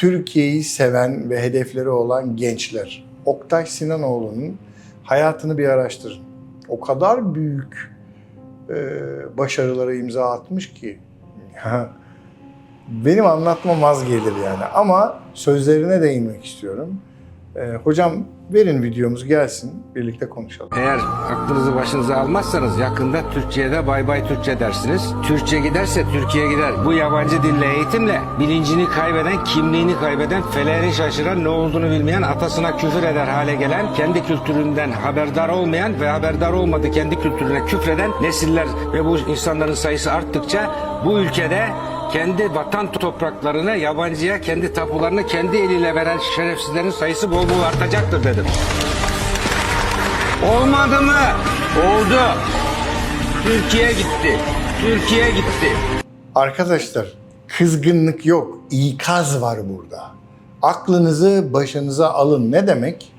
Türkiye'yi seven ve hedefleri olan gençler. Oktay Sinanoğlu'nun hayatını bir araştırın. O kadar büyük e, başarılara imza atmış ki. Benim anlatmam az gelir yani. Ama sözlerine değinmek istiyorum. E, hocam verin videomuz gelsin. Birlikte konuşalım. Eğer aklınızı başınıza almazsanız yakında Türkçe'de bay bay Türkçe dersiniz. Türkçe giderse Türkiye gider. Bu yabancı dille eğitimle bilincini kaybeden, kimliğini kaybeden, feleğini şaşıran, ne olduğunu bilmeyen, atasına küfür eder hale gelen, kendi kültüründen haberdar olmayan ve haberdar olmadı kendi kültürüne küfreden nesiller ve bu insanların sayısı arttıkça bu ülkede kendi vatan topraklarını yabancıya, kendi tapularını kendi eliyle veren şerefsizlerin sayısı bol bol artacaktır dedim. Olmadı mı? Oldu. Türkiye gitti. Türkiye gitti. Arkadaşlar kızgınlık yok, ikaz var burada. Aklınızı başınıza alın. Ne demek?